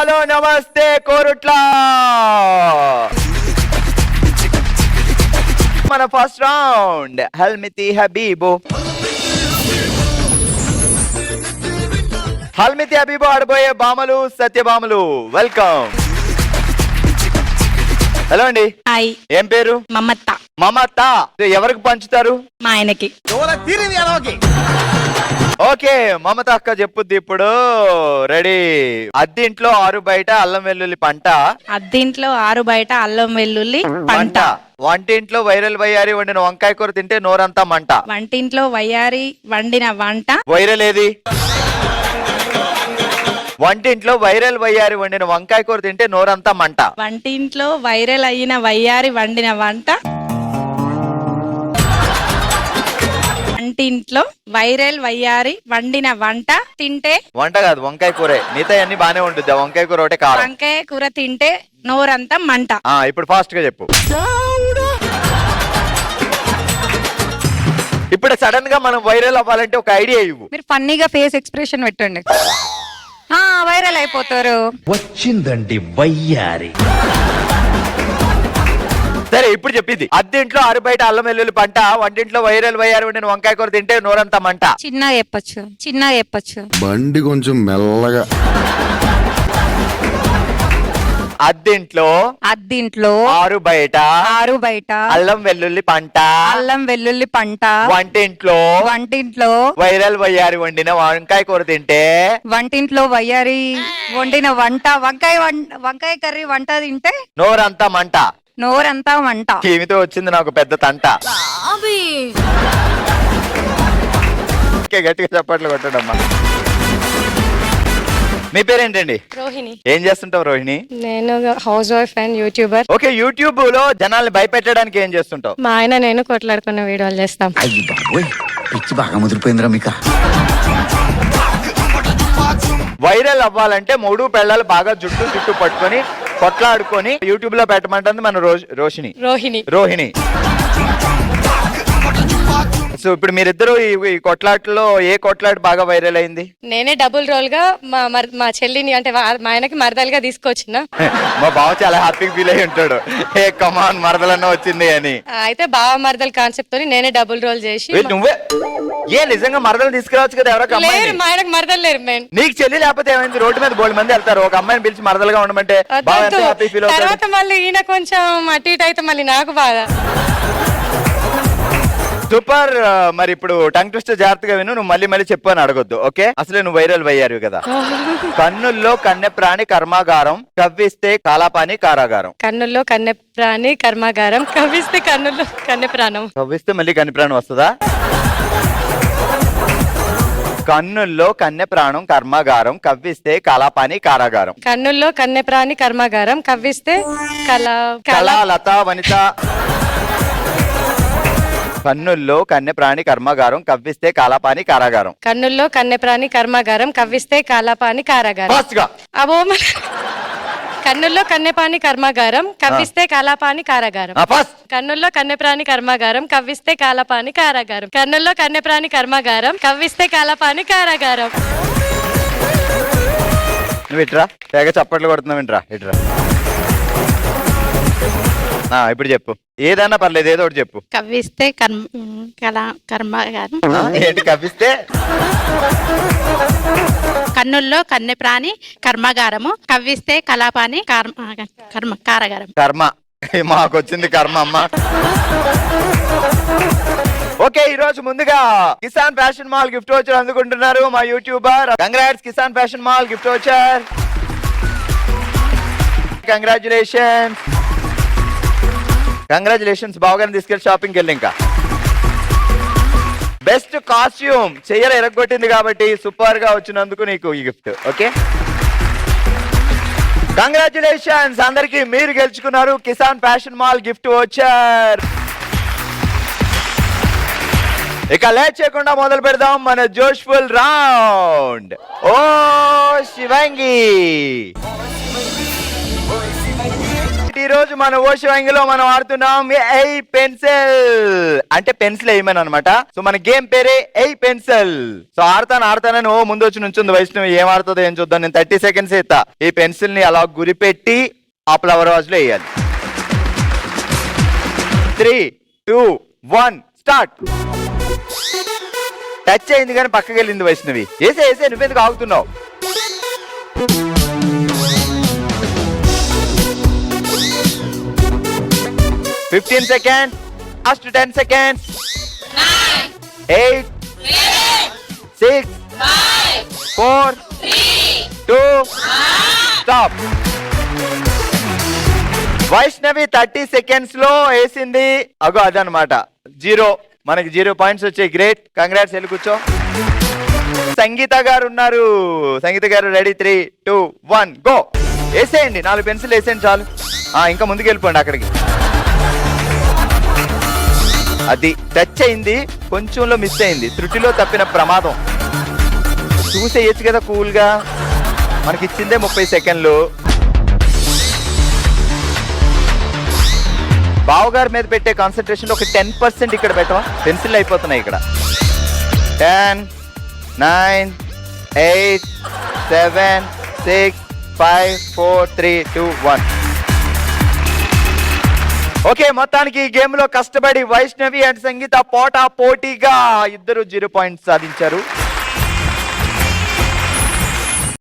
Hello నమస్తే కోరుట్లా. మన first round హల్మితి హబీబు. హల్మితి హబీబు ఆడబోయే బామలు సత్యభామలు వెల్కమ్ హలో అండి. హాయ్. ఏం పేరు? మమత. మమత. ఎవరికి పంచుతారు? మా ఆయనకి. ఓకే మమత అక్క చెప్పుద్ది ఇప్పుడు. రెడీ. అద్దింట్లో ఆరు బయట అల్లం వెల్లుల్లి పంట. అద్దింట్లో ఆరు బయట అల్లం వెల్లుల్లి పంట. వంటింట్లో వైరల్ వయ్యారి వండిన వంకాయ కూర తింటే నోరంతా మంట. వంటింట్లో వయ్యారి వండిన వంట. వైరల్ ఏది? వంటింట్లో వైరల్ వయ్యారి వండిన వంకాయ కూర తింటే నోరంతా మంట. వంటింట్లో వైరల్ అయిన వయ్యారి వండిన వంట. వంటింట్లో వైరల్ వయ్యారి వండిన వంట తింటే వంట కాదు వంకాయ కూరే. మిగతా అన్ని బానే ఉంటుంది ఆ వంకాయ కూర ఒకటే కారం. వంకాయ కూర తింటే నోరంతా మంట. ఆ ఇప్పుడు ఫాస్ట్గా చెప్పు. ఇప్పుడు సడన్గా మనం వైరల్ అవ్వాలంటే ఒక ఐడియా ఇవ్వు. మీరు ఫన్నీగా ఫేస్ ఎక్స్ప్రెషన్ పెట్టండి. ఆ వైరల్ అయిపోతారు. వచ్చిందండి వయ్యారి. ఇప్పుడు చెప్పింది. అద్దెంట్లో ఆరు బయట అల్లం వెల్లుల్లి పంట వంటింట్లో వైరల్ వయ్యారు వండిన వంకాయ కూర తింటే నోరంతా మంట. చిన్నగా చెప్పచ్చు చిన్నగా చెప్పచ్చు. బండి కొంచెం మెల్లగా. అద్దెంట్లో అద్దింట్లో ఆరు బయట ఆరు బయట అల్లం వెల్లుల్లి పంట. అల్లం వెల్లుల్లి పంట. వంటింట్లో వంటింట్లో వైరల్ వయ్యారి వండిన వంకాయ కూర తింటే వంటింట్లో వయ్యారి వండిన వంట వంకాయ వం- వంకాయ కర్రీ వంట తింటే నోరంతా మంట. నోరంతా వంట ఈమెతో వచ్చింది నాకు పెద్ద తంట. ఓకే, గట్టిగా చప్పట్లు కొట్టడమ్మా. మీ పేరేంటండి? రోహిణి. ఏం చేస్తుంటావు రోహిణి? నేను house wife and YouTuber. Okay యూట్యూబ్లో జనాల్ని భయపెట్టడానికి ఏం చేస్తుంటావు? మా ఆయన నేను కొట్లాడుకున్న వీడియోలు చేస్తాం. అయ్యి బాబోయ్ పిచ్చి బాగా ముదిరిపోయిందిరా మీకు. వైరల్ అవ్వాలంటే మూడు పెళ్ళాలు బాగా జుట్టు జుట్టు పట్టుకొని కొట్లాడుకొని యూట్యూబ్లో పెట్టమంటుంది మన రోష్- రోషిని రోహిణి. రోహిణి. సో ఇప్పుడు మీరిద్దరు ఈ- కొట్లాటలో ఏ కొట్లాట బాగా వైరల్ అయింది? నేనే డబుల్ రోల్గా మా మర్- మా చెల్లిని అంటే వా- మా ఆయనకి మరదలుగా తీసుకొచ్చిన. మా బావ చాలా హ్యాపీగా ఫీల్ అయి ఉంటాడు. ఏ కమాన్ మరదలన్న వచ్చింది అని. ఆ, అయితే బావ మరదలు కాన్సెప్ట్ తోని నేనే డబుల్ రోల్ చేసి ఏ, నువ్వే? ఏ నిజంగా మరదలు తీసుకురావచ్చు కదా ఎవరో ఒక లేరు అమ్మాయిని? మా ఆయనకు మరదలు లేరు మెయిన్ నీకు చెల్లి లేకపోతే ఏమైంది? రోడ్డు మీద బోల్డ్ మంది వెళ్తారు. ఒక అమ్మాయిని పిలిచి మరదలుగా ఉండమంటే బాగా ఎంత హ్యాపీ ఫీల్ అవుతాడు? తర్వాత మళ్ళీ ఈయన కొంచెం అటు ఇటు అయితే మళ్ళీ నాకు బాధ. సూపర్. మరి ఇప్పుడు టంగ్ ట్విస్ట్ జాగ్రత్తగా విను నువ్వు మళ్ళీ మళ్ళీ చెప్పు అని అడగొద్దు ఓకే? అసలే నువ్వు వైరల్ అయ్యారు కదా. కన్నుల్లో కన్నె ప్రాణి కర్మాగారం కవ్విస్తే కాలాపాని కారాగారం. కన్నుల్లో కన్నె ప్రాణి కర్మాగారం కవిస్తే కన్నుల్లో కన్నె ప్రాణం. కవ్విస్తే మళ్ళీ కన్నె ప్రాణం వస్తుందా? కన్నుల్లో కన్నె ప్రాణం కర్మాగారం కవ్విస్తే కాలాపాని కారాగారం. కన్నుల్లో కన్నె ప్రాణి కర్మాగారం కవ్విస్తే కళ కళా లత వనిత. కన్నుల్లో కన్నె ప్రాణి కర్మాగారం కవ్విస్తే కాలాపాని కారాగారం. కన్నుల్లో కన్నె ప్రాణి కర్మాగారం కవ్విస్తే కాలాపాని కారాగారం. ఫాస్ట్గా. అబో కన్నుల్లో కన్నెపాని కర్మాగారం కవ్విస్తే కాలాపాని కారాగారం. ఫాస్ట్ కన్నుల్లో కన్నెప్రాణి కర్మాగారం కవ్విస్తే కాలపాని కారాగారం. కన్నుల్లో కన్నెప్రాణి కర్మాగారం కవ్విస్తే కాలపాని కారాగారం. నువ్వు ఇట్రా. తెగ చప్పట్లు కొడుతున్నావు ఇట్రా ఇట్రా. ఇప్పుడు చెప్పు. ఏదన్నా పర్లేదు ఏదో ఒకటి చెప్పు. కవ్విస్తే కర్మ కళ ఆ, ఏంటి కవ్విస్తే? కన్నుల్లో కన్నె ప్రాణి కర్మగారము. కవ్విస్తే కలాపాని కర్మ కర్మ కారగారం. కర్మ. మాకు వచ్చింది కర్మ అమ్మ. ఓకే ఈ రోజు ముందుగా Kisan fashion mall gift voucher అందుకుంటున్నారు మా YouTuber. Congrats Kisan fashion mall gift voucher congratulations congratulations బావగారిని తీసుకెళ్ళి షాపింగ్కి వెళ్ళి ఇంకా. బెస్ట్ కాస్ట్యూమ్ చెయ్యర ఎరగొట్టింది కాబట్టి సూపర్గా వచ్చినందుకు నీకు ఈ గిఫ్ట్ ఓకే కంగ్రాచులేషన్స్ అందరికి మీరు గెలుచుకున్నారు కిసాన్ ఫ్యాషన్ మాల్ గిఫ్ట్ వచ్చారు ఇక లేట్ చేయకుండా మొదలు పెడదాం మన జోష్ఫుల్ రౌండ్. ఓ శివంగి! ఈరోజు మన ఓషివాంగిలో మనం ఆడుతున్నాం ఐ పెన్సిల్. అంటే పెన్సిల్ వేయమని అనమాట సో మన గేమ్ పేరే ఐ పెన్సిల్. సో ఆడతాను ఆడతానని ఓ ముందు వచ్చి నుంచుంది వైష్ణవి. ఏం ఆడుతుందో ఏం చూద్దాం. నేను థర్టీ సెకండ్స్ ఇస్తా. ఈ పెన్సిల్ని అలా గురిపెట్టి ఆ ఫ్లవర్ వాజ్లో వేయాలి. Three two one start. Touch అయింది కానీ పక్కకి వెళ్ళింది వైష్ణవి. వేసే వేసే నువ్వెందుకు ఆగుతున్నావు? Fifteen seconds last ten seconds eight six four two stop Vaishnavi thirty సెకండ్స్లో వేసింది. అగో అదనమాట జీరో మనకి జీరో పాయింట్స్ వచ్చాయి. గ్రేట్ కంగ్రాట్స్ వెళ్ళి కూర్చో. సంగీత గారు ఉన్నారు. Sangeetha garu ready three two one go వేసేయండి. నాలుగు పెన్సిల్ వేసేయండి చాలు. ఇంకా ముందుకు వెళ్ళిపోండి అక్కడికి. అది టచ్ అయింది కొంచెంలో మిస్ అయింది. త్రుటిలో తప్పిన ప్రమాదం. చూసేయచ్చు కదా కూల్గా మనకి ఇచ్చిందే ముప్పై సెకండ్లు. బావగారి మీద పెట్టే కాన్సన్ట్రేషన్ ఒక టెన్ పర్సెంట్ ఇక్కడ పెట్టవా పెన్సిల్ అయిపోతున్నాయి ఇక్కడ. Ten nine eight seven six five four three two one okay మొత్తానికి ఈ గేమ్లో కష్టపడి వైష్ణవి అండ్ సంగీత పోటా పోటీగా ఇద్దరు జీరో పాయింట్స్ సాధించారు.